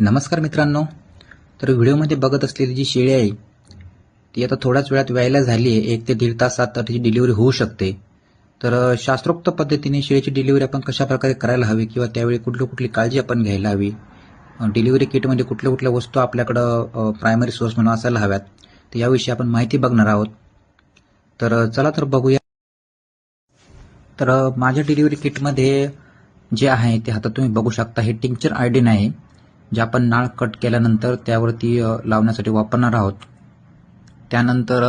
नमस्कार मित्रांनो. तर व्हिडिओमध्ये बघत असलेली जी शेळी आहे ती आता थोड्याच वेळात व्यायला झाली आहे. एक ते दीड तासात तर तिची डिलिव्हरी होऊ शकते. तर शास्त्रोक्त पद्धतीने शेळीची डिलिव्हरी आपण कशा प्रकारे करायला हवी किंवा त्यावेळी कुठली कुठली काळजी आपण घ्यायला हवी? डिलिव्हरी किटमध्ये कुठल्या कुठल्या वस्तू आपल्याकडं प्रायमरी सोर्स म्हणून असायला हव्यात तर याविषयी आपण माहिती बघणार आहोत. तर चला तर बघूया. तर माझ्या डिलिव्हरी किटमध्ये जे आहे ते आता तुम्ही बघू शकता. हे टिंक्चर आयडिन आहे जे आपण नाळ कट केल्यानंतर त्यावरती लावण्यासाठी वापरणार आहोत. त्यानंतर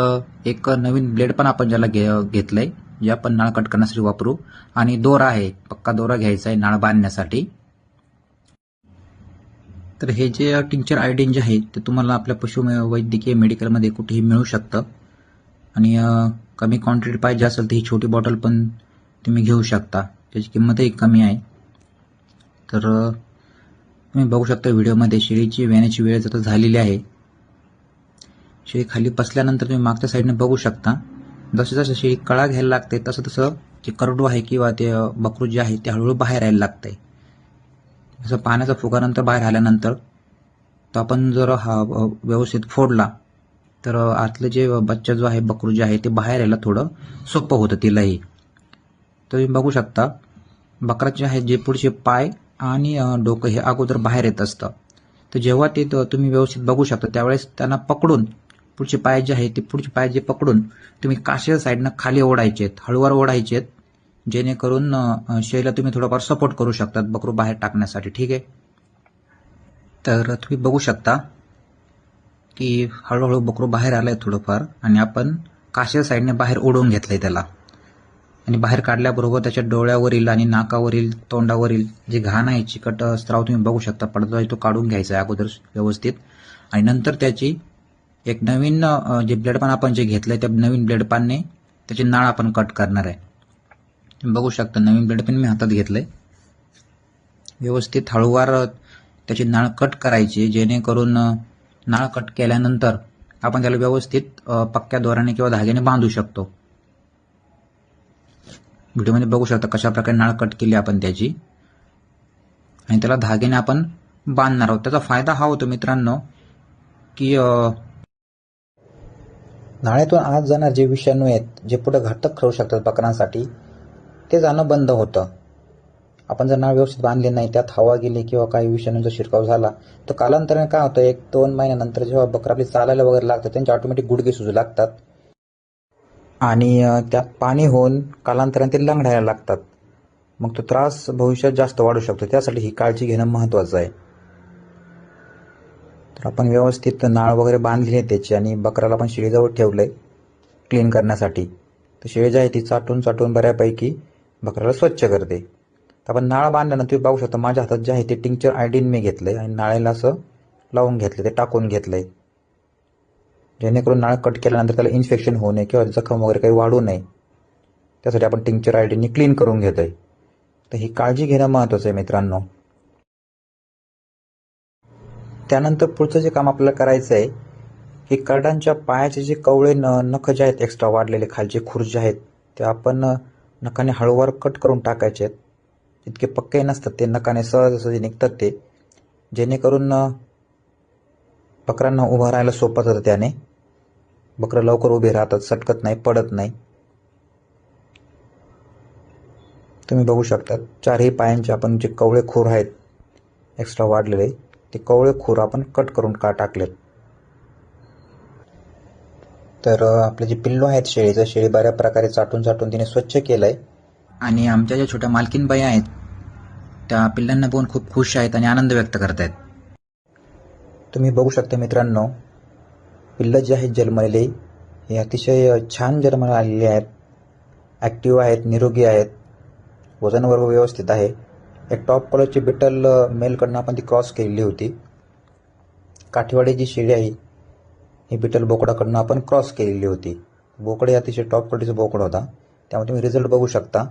एक नवीन ब्लेड पण आपण ज्याला घे घेतलंय जे आपण नाळ कट करण्यासाठी वापरू. आणि दोरा आहे पक्का दोरा घ्यायचा आहे नाळ बांधण्यासाठी. तर हे जे टिंक्चर आयडिन जे आहे ते तुम्हाला आपल्या पशु वैद्यकीय मेडिकलमध्ये कुठेही मिळू शकतं. आणि कमी क्वांटिटी पाहिजे असेल तर ही छोटी बॉटल पण तुम्ही घेऊ शकता. त्याची किंमतही कमी आहे. तर तुम्ही बघू शकता व्हिडिओमध्ये शेळीची व्याण्याची वेळ जर झालेली आहे. शेळी खाली पसल्यानंतर तुम्ही मागच्या साईडने बघू शकता. जसं जसं शेळी कळा घ्यायला लागते तसं तसं जे करडू आहे किंवा ते बकरू जे आहे ते हळूहळू बाहेर यायला लागते. जसं पाण्याचा फुगानंतर बाहेर आल्यानंतर तो आपण जर हा व्यवस्थित फोडला तर आतलं जे बच्चा जो आहे बकरू जे आहे ते बाहेर यायला थोडं सोपं होतं तिलाही. तुम्ही बघू शकता बकराचे आहे जे पुढचे पाय आणि डोकं हे अगोदर बाहेर येत असतं. तर जेव्हा ते तुम्ही व्यवस्थित बघू शकता त्यावेळेस त्यांना पकडून पुढचे पाय जे आहे ते पुढचे पाय जे पकडून तुम्ही काशेच्या साईडनं खाली ओढायचे आहेत हळूवार ओढायचे आहेत जेणेकरून शेला शेळीला तुम्ही थोडाफार सपोर्ट करू शकतात बकरू बाहेर टाकण्यासाठी ठीक आहे? तर तुम्ही बघू शकता की हळूहळू बकरू बाहेर आलंय थोडंफार आणि आपण काशेच्या साईडने बाहेर ओढून घेतलंय त्याला. आणि बाहेर काढल्याबरोबर त्याच्या डोळ्यावरील आणि नाकावरील तोंडावरील जे घाण आहे चिकट स्त्राव तुम्ही बघू शकता. पडदा तो काढून घ्यायचा आहे अगोदर व्यवस्थित. आणि नंतर त्याची एक नवीन जे ब्लेडपान आपण जे घेतलंय त्या नवीन ब्लेडपानने त्याची नाळ आपण कट करणार आहे. तुम्ही बघू शकता नवीन ब्लेडपान मी हातात घेतलंय. व्यवस्थित हळूवार त्याची नाळ कट करायची जेणेकरून नाळ कट केल्यानंतर आपण त्याला व्यवस्थित पक्क्या दोऱ्याने किंवा धाग्याने बांधू शकतो. व्हिडिओमध्ये बघू शकता कशा प्रकारे नाळ कट केली आपण त्याची. आणि त्याला धाग्याने आपण बांधणार आहोत. त्याचा फायदा हा होतो मित्रांनो की नाळ्यातून आत जाणार जे विषाणू आहेत जे पुढे घातक ठरू शकतात बकरांसाठी ते जाणं बंद होतं. आपण जर नाळ व्यवस्थित बांधले नाही त्यात हवा गेली किंवा काही विषाणूंचा शिरकाव झाला तर कालांतराने काय होतं एक दोन महिन्यानंतर जेव्हा बकरं आपली चालायला वगैरे लागतात त्यांचे ऑटोमॅटिक गुडघे सुजू लागतात. आणि त्यात पाणी होऊन कालांतराने ते लंगडायला लागतात. मग तो त्रास भविष्यात जास्त वाढू शकतो. त्यासाठी ही काळजी घेणं महत्त्वाचं आहे. तर आपण व्यवस्थित नाळ वगैरे बांधली आहे त्याची आणि बकराला पण शेळीजवळ ठेवलंय क्लीन करण्यासाठी. तर शेळी जी आहे ती चाटून चाटून बऱ्यापैकी बकराला स्वच्छ करते. तर आपण नाळ बांधल्यानंतर तुम्ही पाहू शकता माझ्या हातात जे आहे ते टिंक्चर आयडीन मी घेतलंय आणि नाळेला असं लावून घेतलं ते टाकून घेतलंय. जेणेकरून नाळ कट केल्यानंतर त्याला इन्फेक्शन होऊ नये किंवा जखम वगैरे काही वाढू नये. त्यासाठी आपण टिंक्चर आयडीने क्लीन करून घेतोय. तर ही काळजी घेणं महत्त्वाचं आहे मित्रांनो. त्यानंतर पुढचं जे काम आपल्याला करायचं आहे की करडांच्या पायाचे जे कवळे न नख जे आहेत एक्स्ट्रा वाढलेले खालचे खुर्जे आहेत ते आपण नखाने हळूवार कट करून टाकायचे आहेत. जितके पक्के नसतात ते नखाने सहजासहजी निघतात ते. जेणेकरून बकरांना उभं राहायला सोपं जातं त्याने. बकरं लवकर उभे राहतात सटकत नाही पडत नाही. तुम्ही बघू शकता चारही पायांचे आपण जे कवळे खूर आहेत एक्स्ट्रा वाढलेले ते कवळे खूर आपण कट करून का टाकलेत? तर आपले जे पिल्लू आहेत शेळीचं शेळी बऱ्या प्रकारे चाटून चाटून तिने स्वच्छ केलं आहे आणि आमच्या ज्या छोट्या मालकीनबाई आहेत त्या पिल्लांना बघून खूप खुश आहेत आणि आनंद व्यक्त करत आहेत तुम्ही बघू शकता मित्रांनो पिल्लं जे आहेत जन्मलेले हे अतिशय छान जन्माला आलेले आहेत. ॲक्टिव्ह आहेत निरोगी आहेत. वजन वर्ग व्यवस्थित आहे. एक टॉप कॉलरची बिटल मेलकडनं आपण ती क्रॉस केलेली होती. काठीवाडी जी शेळी आहे ही बिटल बोकडाकडनं आपण क्रॉस केलेली होती. बोकडे अतिशय टॉप क्वालिटीचा बोकड होता. त्यामुळे तुम्ही रिझल्ट बघू शकता.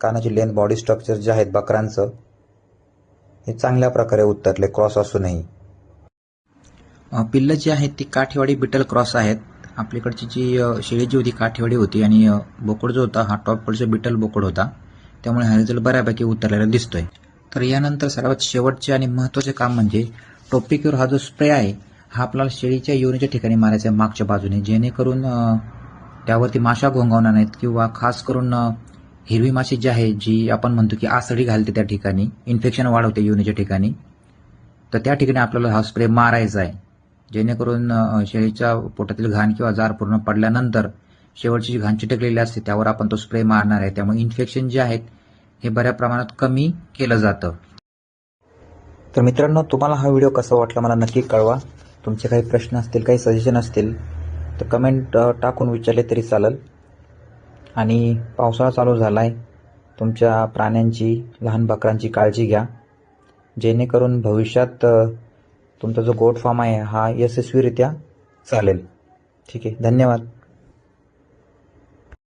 कानाची लेंथ बॉडी स्ट्रक्चर जे आहेत बकरांचं हे चांगल्या प्रकारे उतरले क्रॉस असूनही. पिल्लं जी आहेत ती काठीवाडी बिटल क्रॉस आहेत. आपल्याकडची जी शेळी जी होती काठीवाडी होती आणि बोकड जो होता हा टॉप बिटल बोकड होता. त्यामुळे हा रिझल्ट बऱ्यापैकी उतरलेला दिसतोय. तर यानंतर सर्वात शेवटचे आणि महत्त्वाचे काम म्हणजे टोपिक्यूर हा जो स्प्रे आहे हा आपल्याला शेळीच्या योनीच्या ठिकाणी मारायचा आहे मागच्या बाजूने. जेणेकरून त्यावरती माशा घोंगावणार नाहीत किंवा खास करून हिरवी माशी जी आहे जी आपण म्हणतो की आसडी घालते त्या ठिकाणी इन्फेक्शन वाढवते योनीच्या ठिकाणी तर त्या ठिकाणी आपल्याला हा स्प्रे मारायचा आहे. जेणेकरून शेळीच्या पोटातील घाण किंवा जार पूर्ण पडल्यानंतर शेवटची जी घाण चिटकलेली असते त्यावर आपण तो स्प्रे मारणार आहे. त्यामुळे इन्फेक्शन जे आहेत हे बऱ्या प्रमाणात कमी केलं जातं. तर मित्रांनो तुम्हाला हा व्हिडिओ कसा वाटला मला नक्की कळवा. तुमचे काही प्रश्न असतील काही सजेशन असतील तर कमेंट टाकून विचारले तरी चालेल. आणि पावसाळा चालू झाला आहे तुमच्या प्राण्यांची लहान बकरांची काळजी घ्या. जेणेकरून भविष्यात तुमचा जो गोट फार्म आहे हा यशस्वीरित्या चालेल. ठीक आहे धन्यवाद.